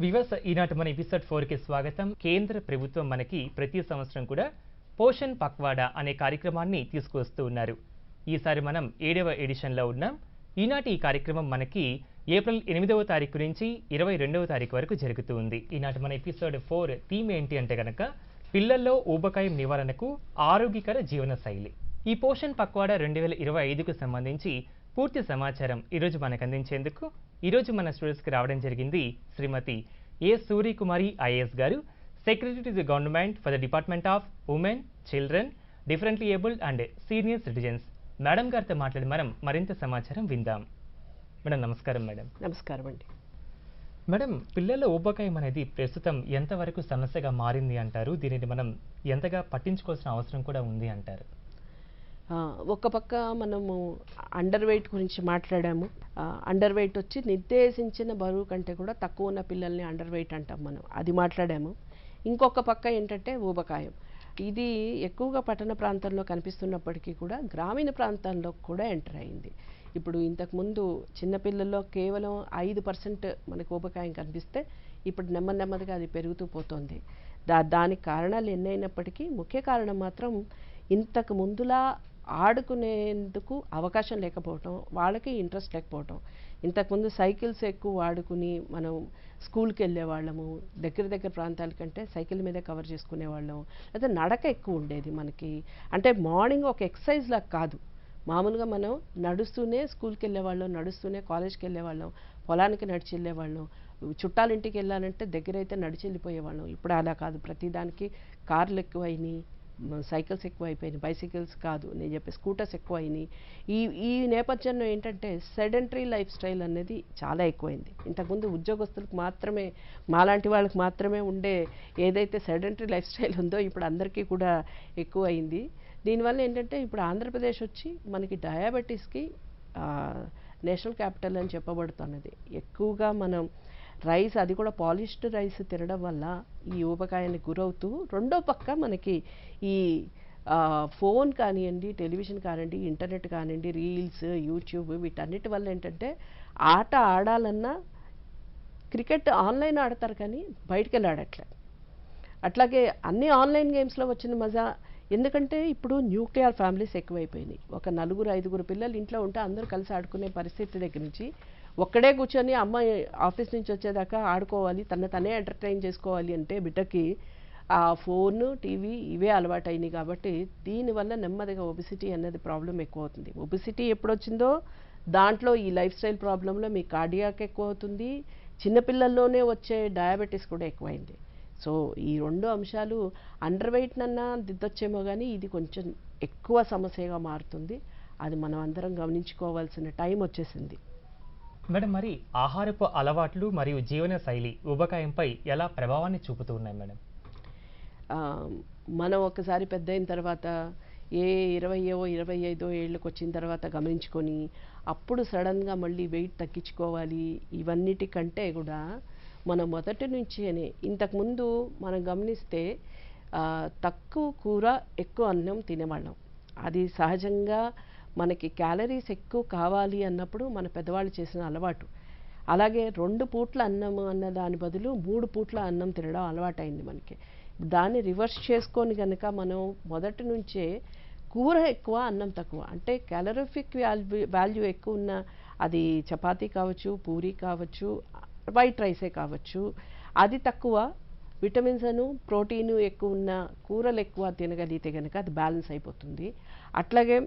Viewers ఈనాటి మన episode ఫోర్కి స్వాగతం. కేంద్ర ప్రభుత్వం మనకి ప్రతి సంవత్సరం కూడా పోషణ్ పక్వాడా అనే కార్యక్రమాన్ని తీసుకువస్తూ ఉన్నారు. ఈసారి మనం ఏడవ ఎడిషన్లో ఉన్నాం. ఈనాటి ఈ కార్యక్రమం మనకి ఏప్రిల్ ఎనిమిదవ తారీఖు నుంచి ఇరవై రెండవ తారీఖు వరకు జరుగుతూ ఉంది. ఈనాటి మన ఎపిసోడ్ ఫోర్ థీమ్ ఏంటి అంటే కనుక పిల్లల్లో ఊబకాయం నివారణకు ఆరోగ్యకర జీవన శైలి. ఈ పోషన్ పక్వాడా రెండు వేల ఇరవై ఐదుకు సంబంధించి పూర్తి సమాచారం ఈరోజు మనకు అందించేందుకు ఈరోజు మన స్టూడియోస్కి రావడం జరిగింది Srimathi A Suryakumari IAS garu. Secretary to the government for the department of women children differently abled and senior citizens madam గారితో మాట్లాడి మనం మరింత సమాచారం విందాం. మేడం నమస్కారం మేడం. నమస్కారం అండి. మేడం పిల్లల ఊబకాయం అనేది ప్రస్తుతం ఎంతవరకు సమస్యగా మారింది అంటారు? దీనిని మనం ఎంతగా పట్టించుకోవాల్సిన అవసరం కూడా ఉంది అంటారు? ఒక పక్క మనము అండర్ వెయిట్ గురించి మాట్లాడాము. అండర్ వెయిట్ వచ్చి నిర్దేశించిన బరువు కంటే కూడా తక్కువ ఉన్న పిల్లల్ని అండర్ వెయిట్ అంటాం మనం. అది మాట్లాడాము. ఇంకొక పక్క ఏంటంటే ఊబకాయం. ఇది ఎక్కువగా పట్టణ ప్రాంతంలో కనిపిస్తున్నప్పటికీ కూడా గ్రామీణ ప్రాంతాల్లో కూడా ఎంటర్ అయింది. ఇప్పుడు ఇంతకుముందు చిన్నపిల్లల్లో కేవలం ఐదు పర్సెంట్ మనకు ఊబకాయం కనిపిస్తే ఇప్పుడు నెమ్మది నెమ్మదిగా అది పెరుగుతూ పోతుంది. దా దానికి కారణాలు ఎన్నైనప్పటికీ ముఖ్య కారణం మాత్రం ఇంతకు ముందులా ఆడుకునేందుకు అవకాశం లేకపోవటం వాళ్ళకి ఇంట్రెస్ట్ లేకపోవటం. ఇంతకుముందు సైకిల్స్ ఎక్కువ వాడుకుని మనం స్కూల్కి వెళ్ళే వాళ్ళము దగ్గర దగ్గర ప్రాంతాల కంటే సైకిల్ మీదే కవర్ చేసుకునే వాళ్ళం అయితే నడక ఎక్కువ ఉండేది మనకి. అంటే మార్నింగ్ ఒక ఎక్సర్సైజ్ లాగా కాదు. మామూలుగా మనం నడుస్తూనే స్కూల్కి వెళ్ళేవాళ్ళం నడుస్తూనే కాలేజ్కి వెళ్ళేవాళ్ళం పొలానికి నడిచి వెళ్ళేవాళ్ళం చుట్టాలింటికి వెళ్ళాలంటే దగ్గర అయితే నడిచి వెళ్ళిపోయేవాళ్ళం. ఇప్పుడు అలా కాదు. ప్రతిదానికి కార్లు ఎక్కువైనాయి సైకిల్స్ ఎక్కువ అయిపోయినాయి బైసికల్స్ కాదు నేను చెప్పే స్కూటర్స్ ఎక్కువ అయినాయి ఈ ఈ నేపథ్యంలో ఏంటంటే సెడెంటరీ లైఫ్ స్టైల్ అనేది చాలా ఎక్కువైంది. ఇంతకుముందు ఉద్యోగస్తులకు మాత్రమే మాలాంటి వాళ్ళకి మాత్రమే ఉండే ఏదైతే సెడెంటరీ లైఫ్ స్టైల్ ఉందో ఇప్పుడు అందరికీ కూడా ఎక్కువ అయింది దీనివల్ల ఏంటంటే ఇప్పుడు ఆంధ్రప్రదేశ్ వచ్చి మనకి డయాబెటీస్కి నేషనల్ క్యాపిటల్ అని చెప్పబడుతున్నది. ఎక్కువగా మనం రైస్ అది కూడా పాలిష్డ్ రైస్ తినడం వల్ల ఈ ఊబకాయానికి గురవుతూ రెండో పక్క మనకి ఈ ఫోన్ కానివ్వండి టెలివిజన్ కానివ్వండి ఇంటర్నెట్ కానివ్వండి రీల్స్ యూట్యూబ్ వీటన్నిటి వల్ల ఏంటంటే ఆట ఆడాలన్నా క్రికెట్ ఆన్లైన్ ఆడతారు కానీ బయటికి వెళ్ళి ఆడట్లే అట్లాగే అన్ని ఆన్లైన్ గేమ్స్లో వచ్చిన మజా ఎందుకంటే ఇప్పుడు న్యూక్లియర్ ఫ్యామిలీస్ ఎక్కువైపోయినాయి. ఒక నలుగురు ఐదుగురు పిల్లలు ఇంట్లో ఉంటే అందరూ కలిసి ఆడుకునే పరిస్థితి దగ్గర నుంచి ఒక్కడే కూర్చొని అమ్మాయి ఆఫీస్ నుంచి వచ్చేదాకా ఆడుకోవాలి తన తనే ఎంటర్టైన్ చేసుకోవాలి అంటే బిడ్డకి ఆ ఫోన్ టీవీ ఇవే అలవాటైనాయి కాబట్టి దీనివల్ల నెమ్మదిగా ఒబిసిటీ అనేది ప్రాబ్లం ఎక్కువ అవుతుంది ఒబిసిటీ ఎప్పుడొచ్చిందో దాంట్లో ఈ లైఫ్ స్టైల్ ప్రాబ్లంలో మీ కార్డియాక్ ఎక్కువ అవుతుంది చిన్నపిల్లల్లోనే వచ్చే డయాబెటీస్ కూడా ఎక్కువైంది. సో ఈ రెండు అంశాలు అండర్ వెయిట్ నన్నా దిద్దొచ్చేమో కానీ ఇది కొంచెం ఎక్కువ సమస్యగా మారుతుంది. అది మనం అందరం గమనించుకోవాల్సిన టైం వచ్చేసింది. మేడం మరి ఆహారపు అలవాట్లు మరియు జీవన శైలి ఊబకాయంపై ఎలా ప్రభావాన్ని చూపుతూ ఉన్నాయి మేడం? మనం ఒకసారి పెద్ద అయిన తర్వాత ఏ ఇరవయో ఇరవై ఐదో ఏళ్ళకి వచ్చిన తర్వాత గమనించుకొని అప్పుడు సడన్గా మళ్ళీ వెయిట్ తగ్గించుకోవాలి ఇవన్నిటికంటే కూడా మనం మొదటి నుంచేనే ఇంతకుముందు మనం గమనిస్తే తక్కువ కూర ఎక్కువ అన్నం తినేవాళ్ళం. అది సహజంగా మనకి క్యాలరీస్ ఎక్కువ కావాలి అన్నప్పుడు మన పెద్దవాళ్ళు చేసిన అలవాటు. అలాగే రెండు పూట్ల అన్నం అన్న దాని బదులు మూడు పూట్ల అన్నం తినడం అలవాటైంది మనకి. దాన్ని రివర్స్ చేసుకొని కనుక మనం మొదటి నుంచే కూర ఎక్కువ అన్నం తక్కువ. అంటే క్యాలరిఫిక్ వాల్యూ వాల్యూ ఎక్కువ ఉన్న అది చపాతీ కావచ్చు పూరీ కావచ్చు వైట్ రైసే కావచ్చు అది తక్కువ. విటమిన్స్ అను ప్రోటీను ఎక్కువ ఉన్న కూరలు ఎక్కువ తినగలిగితే కనుక అది బ్యాలెన్స్ అయిపోతుంది. అట్లాగే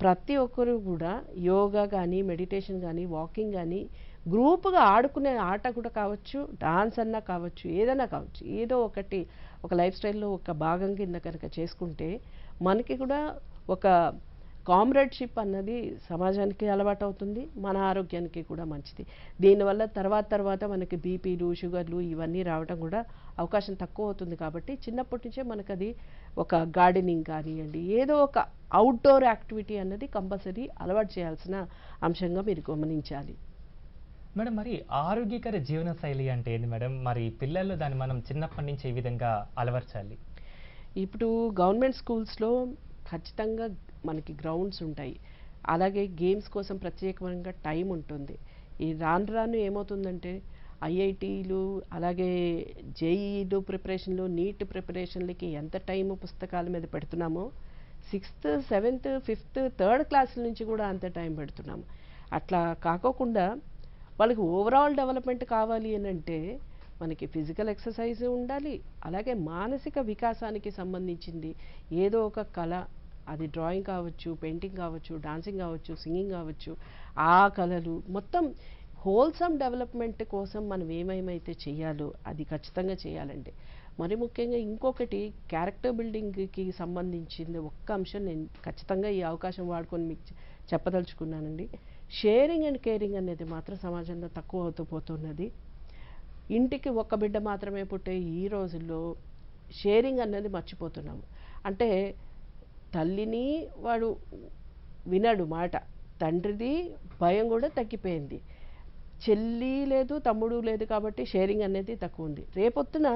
ప్రతి ఒక్కరు కూడా యోగా కానీ మెడిటేషన్ కానీ వాకింగ్ కానీ గ్రూప్గా ఆడుకునే ఆట కూడా కావచ్చు డాన్స్ అన్నా కావచ్చు ఏదైనా కావచ్చు ఏదో ఒకటి ఒక లైఫ్ స్టైల్లో ఒక భాగం కింద కనుక చేసుకుంటే మనకి కూడా ఒక కామ్రేడ్షిప్ అన్నది సమాజానికి అలవాటు అవుతుంది మన ఆరోగ్యానికి కూడా మంచిది. దీనివల్ల తర్వాత తర్వాత మనకి బీపీలు షుగర్లు ఇవన్నీ రావడం కూడా అవకాశం తక్కువ అవుతుంది కాబట్టి చిన్నప్పటి నుంచే మనకు అది ఒక గార్డెనింగ్ కానివ్వండి ఏదో ఒక అవుట్డోర్ యాక్టివిటీ అన్నది కంపల్సరీ అలవాటు చేయాల్సిన అంశంగా మీరు గమనించాలి. మేడం మరి ఆరోగ్యకర జీవన శైలి అంటే ఏంది మేడం? మరి పిల్లల్లో దాన్ని మనం చిన్నప్పటి నుంచి ఏ విధంగా అలవర్చాలి? ఇప్పుడు గవర్నమెంట్ స్కూల్స్లో ఖచ్చితంగా మనకి గ్రౌండ్స్ ఉంటాయి. అలాగే గేమ్స్ కోసం ప్రత్యేకంగా టైం ఉంటుంది. ఈ రాను రాను ఏమవుతుందంటే ఐఐటీలు అలాగే జేఈలు ప్రిపరేషన్లు నీట్ ప్రిపరేషన్లకి ఎంత టైం పుస్తకాల మీద పెడుతున్నామో సిక్స్త్ సెవెంత్ ఫిఫ్త్ థర్డ్ క్లాసుల నుంచి కూడా అంత టైం పెడుతున్నాము. అట్లా కాకోకుండా వాళ్ళకి ఓవరాల్ డెవలప్మెంట్ కావాలి అని అంటే మనకి ఫిజికల్ ఎక్సర్సైజ్ ఉండాలి అలాగే మానసిక వికాసానికి సంబంధించింది ఏదో ఒక కళ అది డ్రాయింగ్ కావచ్చు పెయింటింగ్ కావచ్చు డాన్సింగ్ కావచ్చు సింగింగ్ కావచ్చు ఆ కళలు మొత్తం హోల్సమ్ డెవలప్మెంట్ కోసం మనం ఏమేమైతే చేయాలో అది ఖచ్చితంగా చేయాలండి మరి ముఖ్యంగా ఇంకొకటి క్యారెక్టర్ బిల్డింగ్కి సంబంధించింది ఒక్క అంశం నేను ఖచ్చితంగా ఈ అవకాశం వాడుకొని మీకు చెప్పదలుచుకున్నానండి. షేరింగ్ అండ్ కేరింగ్ అనేది మాత్రం సమాజంలో తక్కువ అవుతూ పోతున్నది. ఇంటికి ఒక్క బిడ్డ మాత్రమే పుట్టే ఈ రోజుల్లో షేరింగ్ అన్నది మర్చిపోతున్నాము. అంటే తల్లిని వాడు వినడు మాట తండ్రిది భయం కూడా తగ్గిపోయింది. చెల్లి లేదు తమ్ముడు లేదు కాబట్టి షేరింగ్ అనేది తక్కువ ఉంది. రేపొద్దున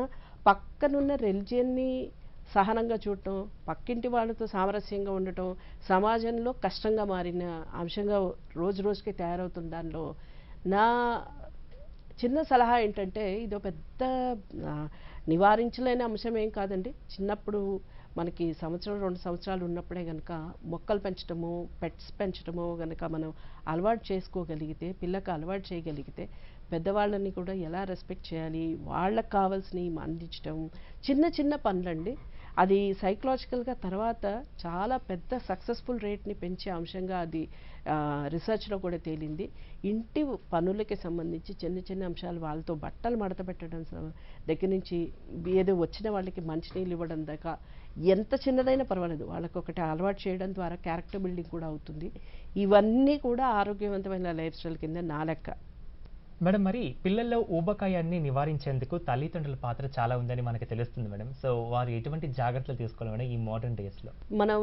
పక్కనున్న రెలిజియన్ని సహనంగా చూడటం పక్కింటి వాళ్ళతో సామరస్యంగా ఉండటం సమాజంలో కష్టంగా మారిన అంశంగా రోజు రోజుకి తయారవుతుంది దానిలో నా చిన్న సలహా ఏంటంటే ఇది పెద్ద నివారించలేని అంశం ఏం కాదండి. చిన్నప్పుడు మనకి సంవత్సరం రెండు సంవత్సరాలు ఉన్నప్పుడే కనుక మొక్కలు పెంచడము పెట్స్ పెంచడము కనుక మనం అలవాటు చేసుకోగలిగితే పిల్లకి అలవాటు చేయగలిగితే పెద్దవాళ్ళని కూడా ఎలా రెస్పెక్ట్ చేయాలి వాళ్ళకి కావాల్సినవి అందించడం చిన్న చిన్న పనులండి. అది సైకలాజికల్గా తర్వాత చాలా పెద్ద సక్సెస్ఫుల్ రేట్ని పెంచే అంశంగా అది రీసెర్చ్లో కూడా తేలింది. ఇంటి పనులకి సంబంధించి చిన్న చిన్న అంశాలు వాళ్ళతో బట్టలు మడత పెట్టడం స- దగ్గర నుంచి ఏదో వచ్చిన వాళ్ళకి మంచినీళ్ళు ఇవ్వడం దాకా ఎంత చిన్నదైనా పర్వాలేదు. వాళ్ళకి ఒకటి అలవాటు చేయడం ద్వారా క్యారెక్టర్ బిల్డింగ్ కూడా అవుతుంది. ఇవన్నీ కూడా ఆరోగ్యవంతమైన లైఫ్ స్టైల్ కింద నా లెక్క. మేడం మరి పిల్లల్లో ఊబకాయాన్ని నివారించేందుకు తల్లిదండ్రుల పాత్ర చాలా ఉందని మనకి తెలుస్తుంది మేడం. సో వారు ఎటువంటి జాగ్రత్తలు తీసుకోవాలి మేడం ఈ మోడర్న్ డేస్లో? మనం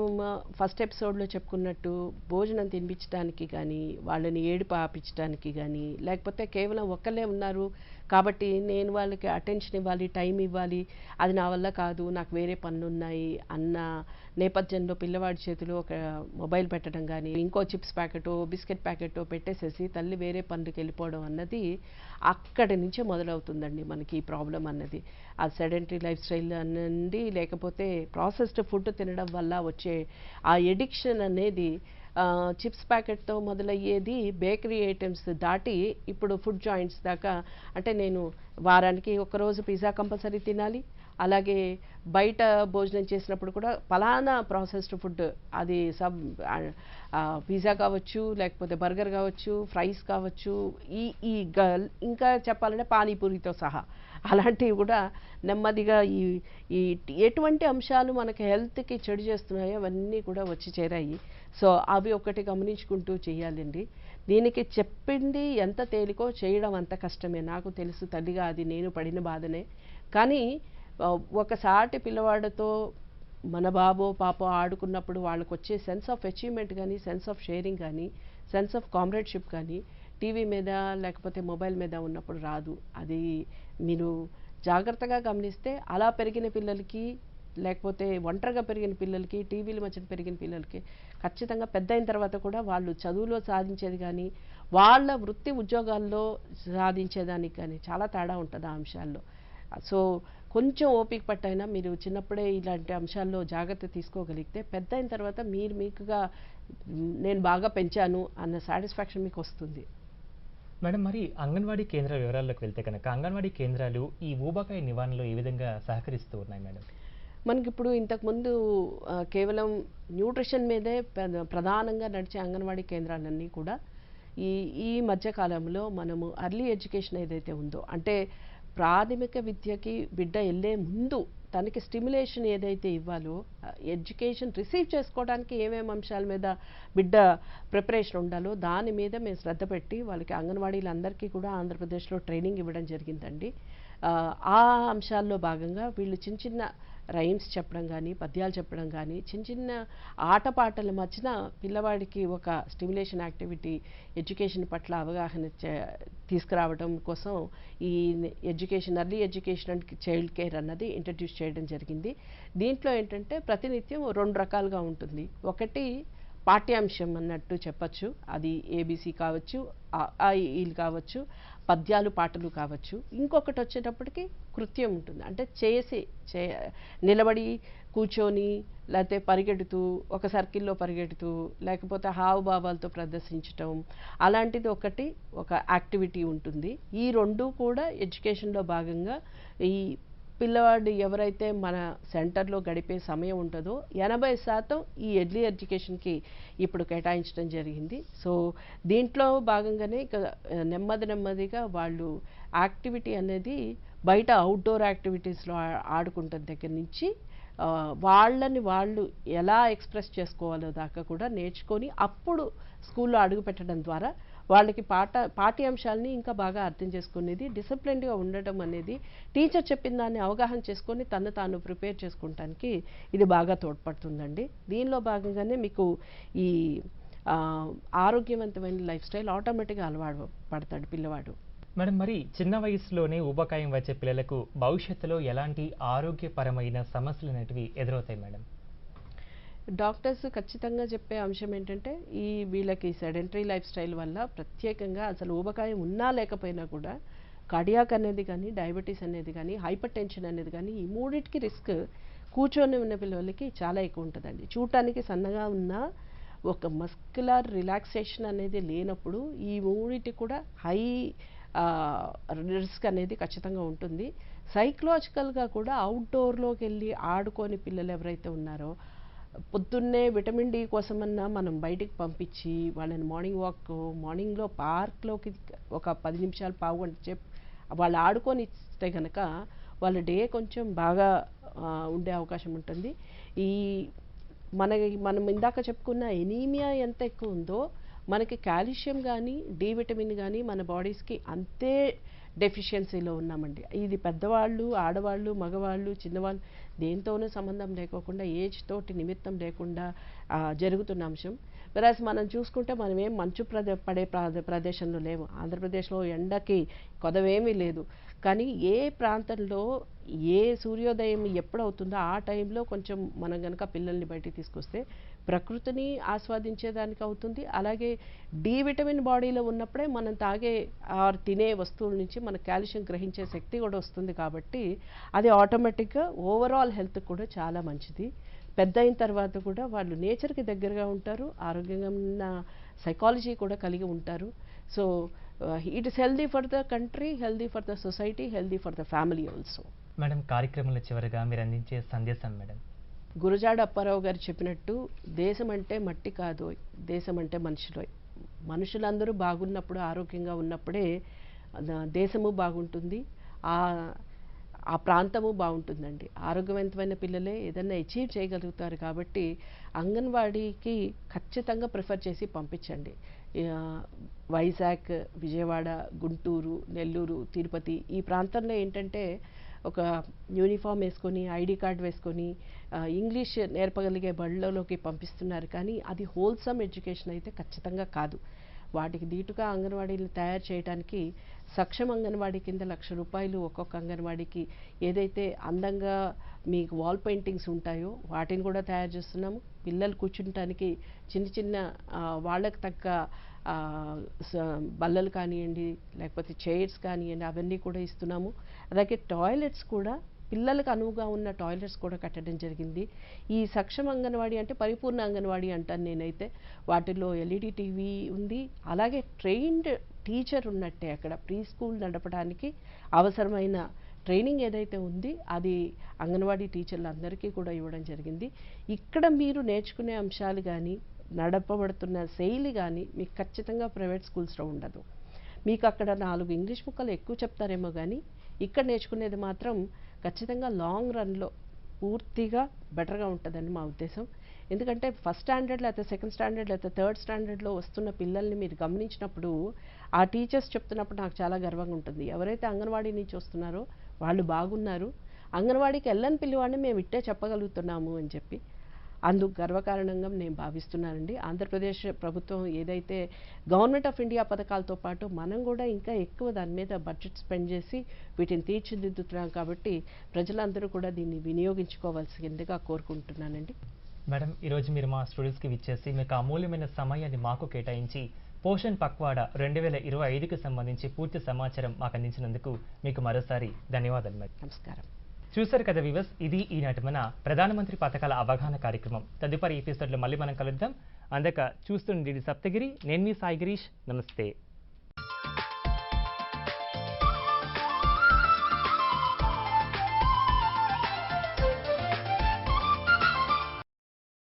ఫస్ట్ ఎపిసోడ్లో చెప్పుకున్నట్టు భోజనం తినిపించడానికి కానీ వాళ్ళని ఏడుపు ఆపించడానికి కానీ లేకపోతే కేవలం ఒక్కళ్ళే ఉన్నారు కాబట్టి నేను వాళ్ళకి అటెన్షన్ ఇవ్వాలి టైం ఇవ్వాలి. అది నా వల్ల కాదు నాకు వేరే పనులు ఉన్నాయి అన్న నేపథ్యంలో పిల్లవాడి చేతిలో ఒక మొబైల్ పెట్టడం కానీ ఇంకో చిప్స్ ప్యాకెటో బిస్కెట్ ప్యాకెటో పెట్టేసేసి తల్లి వేరే పనులకు వెళ్ళిపోవడం అన్నది అక్కడి నుంచే మొదలవుతుందండి మనకి ఈ ప్రాబ్లం అన్నది. ఆ సెడెంటరీ లైఫ్ స్టైల్ అనండి లేకపోతే ప్రాసెస్డ్ ఫుడ్ తినడం వల్ల వచ్చే ఆ ఎడిక్షన్ అనేది చిప్స్ ప్యాకెట్తో మొదలయ్యేది బేకరీ ఐటమ్స్ దాటి ఇప్పుడు ఫుడ్ జాయింట్స్ దాకా. అంటే నేను వారానికి ఒకరోజు పిజ్జా కంపల్సరీ తినాలి. అలాగే బయట భోజనం చేసినప్పుడు కూడా ఫలానా ప్రాసెస్డ్ ఫుడ్ అది సబ్ పిజ్జా కావచ్చు లేకపోతే బర్గర్ కావచ్చు ఫ్రైస్ కావచ్చు ఈ ఈ గ- ఇంకా చెప్పాలంటే పానీపూరితో సహా. అలాంటివి కూడా నెమ్మదిగా ఈ ఈ ఎటువంటి అంశాలు మనకి హెల్త్కి చెడు చేస్తున్నాయో అవన్నీ కూడా వచ్చి చేరాయి. సో అవి ఒకటి గమనించుకుంటూ చేయాలండి. దీనికి చెప్పింది ఎంత తేలికో చేయడం అంత కష్టమే. నాకు తెలుసు తల్లిగా అది నేను పడిన బాధనే. కానీ ఒకసాటి పిల్లవాడితో మన బాబో పాపో ఆడుకున్నప్పుడు వాళ్ళకి వచ్చే సెన్స్ ఆఫ్ అచీవ్మెంట్ కానీ సెన్స్ ఆఫ్ షేరింగ్ కానీ సెన్స్ ఆఫ్ కామ్రేడ్షిప్ కానీ టీవీ మీద లేకపోతే మొబైల్ మీద ఉన్నప్పుడు రాదు. అది మీరు జాగ్రత్తగా గమనిస్తే అలా పెరిగిన పిల్లలకి లేకపోతే ఒంటరిగా పెరిగిన పిల్లలకి టీవీల మధ్యన పెరిగిన పిల్లలకి ఖచ్చితంగా పెద్ద అయిన తర్వాత కూడా వాళ్ళు చదువులో సాధించేది కానీ వాళ్ళ వృత్తి ఉద్యోగాల్లో సాధించేదానికి కానీ చాలా తేడా ఉంటుంది ఆ అంశాల్లో. సో కొంచెం ఓపిక పట్టైనా మీరు చిన్నప్పుడే ఇలాంటి అంశాల్లో జాగ్రత్త తీసుకోగలిగితే పెద్ద అయిన తర్వాత మీరు మీకుగా నేను బాగా పెంచాను అన్న సాటిస్ఫాక్షన్ మీకు వస్తుంది. మేడం మరి అంగన్వాడీ కేంద్ర వివరాల్లోకి వెళ్తే కనుక అంగన్వాడీ కేంద్రాలు ఈ ఊబకాయ నివారణలో ఏ విధంగా సహకరిస్తూ ఉన్నాయి మేడం? మనకి ఇప్పుడు ఇంతకుముందు కేవలం న్యూట్రిషన్ మీదే ప్ర- ప్రధానంగా నడిచే అంగన్వాడీ కేంద్రాలన్నీ కూడా ఈ ఈ మధ్యకాలంలో మనము అర్లీ ఎడ్యుకేషన్ ఏదైతే ఉందో అంటే ప్రాథమిక విద్యకి బిడ్డ వెళ్ళే ముందు తనకి స్టిమ్యులేషన్ ఏదైతే ఇవ్వాలో ఎడ్యుకేషన్ రిసీవ్ చేసుకోవడానికి ఏమేమి అంశాల మీద బిడ్డ ప్రిపరేషన్ ఉండాలో దాని మీద మేము శ్రద్ధ పెట్టి వాళ్ళకి అంగన్వాడీలందరికీ కూడా ఆంధ్రప్రదేశ్లో ట్రైనింగ్ ఇవ్వడం జరిగిందండి. ఆ, ఆ అంశాల్లో భాగంగా వీళ్ళు చిన్న చిన్న రైమ్స్ చెప్పడం కానీ పద్యాలు చెప్పడం కానీ చిన్న చిన్న ఆటపాటల మధ్యన పిల్లవాడికి ఒక స్టిమ్యులేషన్ యాక్టివిటీ ఎడ్యుకేషన్ పట్ల అవగాహన తీసుకురావడం కోసం ఈ education early education and child care అన్నది ఇంట్రడ్యూస్ చేయడం జరిగింది. దీంట్లో ఏంటంటే ప్రతినిత్యం రెండు రకాలుగా ఉంటుంది. ఒకటి పాఠ్యాంశం అన్నట్టు చెప్పచ్చు. అది ఏబీసీ కావచ్చు ఆ- ఈలు కావచ్చు. పద్యాలు పాటలు కావచ్చు. ఇంకొకటి వచ్చేటప్పటికి కృత్యం ఉంటుంది. అంటే చేసి చే నిలబడి కూర్చొని లేకపోతే పరిగెడుతూ ఒక సర్కిల్లో పరిగెడుతూ లేకపోతే హావభావాలతో ప్రదర్శించటం అలాంటిది ఒకటి ఒక యాక్టివిటీ ఉంటుంది. ఈ రెండు కూడా ఎడ్యుకేషన్లో భాగంగా ఈ పిల్లవాడు ఎవరైతే మన సెంటర్లో గడిపే సమయం ఉంటుందో ఎనభై శాతం ఈ ఎర్లీ ఎడ్యుకేషన్కి ఇప్పుడు కేటాయించడం జరిగింది. సో దీంట్లో భాగంగానే ఇక నెమ్మది నెమ్మదిగా వాళ్ళు యాక్టివిటీ అనేది బయట అవుట్డోర్ యాక్టివిటీస్లో ఆడుకుంటున్న దగ్గర నుంచి వాళ్ళని వాళ్ళు ఎలా ఎక్స్ప్రెస్ చేసుకోవాలో దాకా కూడా నేర్చుకొని అప్పుడు స్కూల్లో అడుగు పెట్టడం ద్వారా వాళ్ళకి పాఠ పాఠ్యాంశాలని ఇంకా బాగా అర్థం చేసుకునేది డిసిప్లిన్డ్గా ఉండటం అనేది టీచర్ చెప్పిన దాన్ని అవగాహన చేసుకొని తను తాను ప్రిపేర్ చేసుకుంటానికి ఇది బాగా తోడ్పడుతుందండి. దీనిలో భాగంగానే మీకు ఈ ఆరోగ్యవంతమైన లైఫ్ స్టైల్ ఆటోమేటిక్గా అలవాటు పడతాడు పిల్లవాడు. మేడం మరి చిన్న వయసులోనే ఊబకాయం వచ్చే పిల్లలకు భవిష్యత్తులో ఎలాంటి ఆరోగ్యపరమైన సమస్యలు అనేటివి ఎదురవుతాయి మేడం? డాక్టర్స్ ఖచ్చితంగా చెప్పే అంశం ఏంటంటే ఈ వీళ్ళకి సెడెంటరీ లైఫ్ స్టైల్ వల్ల ప్రత్యేకంగా అసలు ఊబకాయం ఉన్నా లేకపోయినా కూడా కార్డియాక్ అనేది కానీ డయాబెటీస్ అనేది కానీ హైపర్ టెన్షన్ అనేది కానీ ఈ మూడింటికి రిస్క్ కూర్చొని ఉన్న పిల్లలకి చాలా ఎక్కువ ఉంటుందండి. చూడటానికి సన్నగా ఉన్న ఒక మస్కులర్ రిలాక్సేషన్ అనేది లేనప్పుడు ఈ మూడింటి కూడా హై రిస్క్ అనేది ఖచ్చితంగా ఉంటుంది. సైకలాజికల్గా కూడా అవుట్డోర్లోకి వెళ్ళి ఆడుకొని పిల్లలు ఎవరైతే ఉన్నారో పొద్దున్నే విటమిన్ డి కోసమన్నా మనం బయటికి పంపించి వాళ్ళని మార్నింగ్ వాక్ మార్నింగ్లో పార్క్లోకి ఒక పది నిమిషాలు పావుగంట సేపు వాళ్ళు ఆడుకొని ఇస్తే కనుక వాళ్ళ డే కొంచెం బాగా ఉండే అవకాశం ఉంటుంది. ఈ మనకి మనం ఇందాక చెప్పుకున్న ఎనీమియా ఎంత ఎక్కువ ఉందో మనకి కాల్షియం కానీ డి విటమిన్ కానీ మన బాడీస్కి అంతే డెఫిషియన్సీలో ఉన్నామండి. ఇది పెద్దవాళ్ళు ఆడవాళ్ళు మగవాళ్ళు చిన్నవాళ్ళు దేంతోనూ సంబంధం లేకోకుండా ఏజ్ తోటి నిమిత్తం లేకుండా జరుగుతున్న అంశం. వెరాజ్ మనం చూసుకుంటే మనం ఏం మంచు ప్రదే పడే ప్రదేశంలో లేము. ఆంధ్రప్రదేశ్లో ఎండకి కొదవేమీ లేదు. కానీ ఏ ప్రాంతంలో ఏ సూర్యోదయం ఎప్పుడవుతుందో ఆ టైంలో కొంచెం మనం కనుక పిల్లల్ని బయటికి తీసుకొస్తే ప్రకృతిని ఆస్వాదించేదానికి అవుతుంది. అలాగే డి విటమిన్ బాడీలో ఉన్నప్పుడే మనం తాగే ఆర్ తినే వస్తువుల నుంచి మన కాల్షియం గ్రహించే శక్తి కూడా వస్తుంది కాబట్టి అది ఆటోమేటిక్గా ఓవరాల్ హెల్త్ కూడా చాలా మంచిది. పెద్ద అయిన తర్వాత కూడా వాళ్ళు నేచర్కి దగ్గరగా ఉంటారు. ఆరోగ్యంగా ఉన్న సైకాలజీ కూడా కలిగి ఉంటారు. So it is healthy for the country healthy for the society healthy for the family also. Madam కార్యక్రమంలో చివరిగా మీరు అందించే సందేశం మేడం. గురజాడ అప్పారావు గారు చెప్పినట్టు దేశం అంటే మట్టి కాదు దేశం అంటే మనుషులు. మనుషులందరూ బాగున్నప్పుడు ఆరోగ్యంగా ఉన్నప్పుడే దేశము బాగుంటుంది. ఆ ఆ ప్రాంతము బాగుంటుందండి. ఆరోగ్యవంతమైన పిల్లలే ఏదైనా అచీవ్ చేయగలుగుతారు కాబట్టి అంగన్వాడీకి ఖచ్చితంగా ప్రిఫర్ చేసి పంపించండి. వైజాగ్ విజయవాడ గుంటూరు నెల్లూరు తిరుపతి ఈ ప్రాంతంలో ఏంటంటే ఒక యూనిఫామ్ వేసుకొని ఐడి కార్డ్ వేసుకొని ఇంగ్లీష్ నేర్పగలిగే బళ్ళలోకి పంపిస్తున్నారు. కానీ అది హోల్సమ్ ఎడ్యుకేషన్ అయితే ఖచ్చితంగా కాదు. వాటికి దీటుగా అంగన్వాడీలు తయారు చేయడానికి సక్షం అంగన్వాడీ కింద లక్ష రూపాయలు ఒక్కొక్క అంగన్వాడీకి ఏదైతే అందంగా మీకు వాల్ పెయింటింగ్స్ ఉంటాయో వాటిని కూడా తయారు చేస్తున్నాము. పిల్లలు కూర్చుంటానికి చిన్న చిన్న వాళ్ళకు తగ్గ బల్లలు కానివ్వండి లేకపోతే చైర్స్ కానివ్వండి అవన్నీ కూడా ఇస్తున్నాము. అలాగే టాయిలెట్స్ కూడా పిల్లలకు అనువుగా ఉన్న టాయిలెట్స్ కూడా కట్టడం జరిగింది. ఈ సక్షమ అంగన్వాడీ అంటే పరిపూర్ణ అంగన్వాడీ అంటాను నేనైతే. వాటిలో ఎల్ఈడి టీవీ ఉంది. అలాగే ట్రైన్డ్ టీచర్ ఉన్నట్టే అక్కడ. ప్రీ స్కూల్ నడపడానికి అవసరమైన ట్రైనింగ్ ఏదైతే ఉంది అది అంగన్వాడీ టీచర్లందరికీ కూడా ఇవ్వడం జరిగింది. ఇక్కడ మీరు నేర్చుకునే అంశాలు కానీ నడపబడుతున్న శైలి కానీ మీకు ఖచ్చితంగా ప్రైవేట్ స్కూల్స్లో ఉండదు. మీకు అక్కడ నాలుగు ఇంగ్లీష్ ముక్కలు ఎక్కువ చెప్తారేమో కానీ ఇక్కడ నేర్చుకునేది మాత్రం ఖచ్చితంగా లాంగ్ రన్లో పూర్తిగా బెటర్గా ఉంటుందని మా ఉద్దేశం. ఎందుకంటే ఫస్ట్ స్టాండర్డ్ లేకపోతే సెకండ్ స్టాండర్డ్ లేకపోతే థర్డ్ స్టాండర్డ్లో వస్తున్న పిల్లల్ని మీరు గమనించినప్పుడు ఆ టీచర్స్ చెప్తున్నప్పుడు నాకు చాలా గర్వంగా ఉంటుంది. ఎవరైతే అంగన్వాడీ నుంచి వస్తున్నారో వాళ్ళు బాగున్నారు. అంగన్వాడీకి వెళ్ళని పిల్లవాడిని మేము ఇట్టే చెప్పగలుగుతున్నాము అని చెప్పి అందుకు గర్వకారణంగా నేను భావిస్తున్నానండి. ఆంధ్రప్రదేశ్ ప్రభుత్వం ఏదైతే గవర్నమెంట్ ఆఫ్ ఇండియా పథకాలతో పాటు మనం కూడా ఇంకా ఎక్కువ దాని మీద బడ్జెట్ స్పెండ్ చేసి వీటిని తీర్చిదిద్దుతున్నాం కాబట్టి ప్రజలందరూ కూడా దీన్ని వినియోగించుకోవాల్సిందిగా కోరుకుంటున్నానండి. మేడం ఈరోజు మీరు మా స్టూడెంట్స్కి విచ్చేసి మీకు అమూల్యమైన సమయాన్ని మాకు కేటాయించి పోషణ్ పక్వాడా రెండు వేల ఇరవై ఐదుకి సంబంధించి పూర్తి సమాచారం మాకు అందించినందుకు మీకు మరోసారి ధన్యవాదాలు మేడం. నమస్కారం. చూశారు కదా వివస్ ఇది ఈనాటి మన ప్రధానమంత్రి పథకాల అవగాహన కార్యక్రమం. తదుపరి ఎపిసోడ్లో మళ్ళీ మనం కలుద్దాం. అందక చూస్తుండేది సప్తగిరి నేను మీ సాయి గిరీష్. నమస్తే.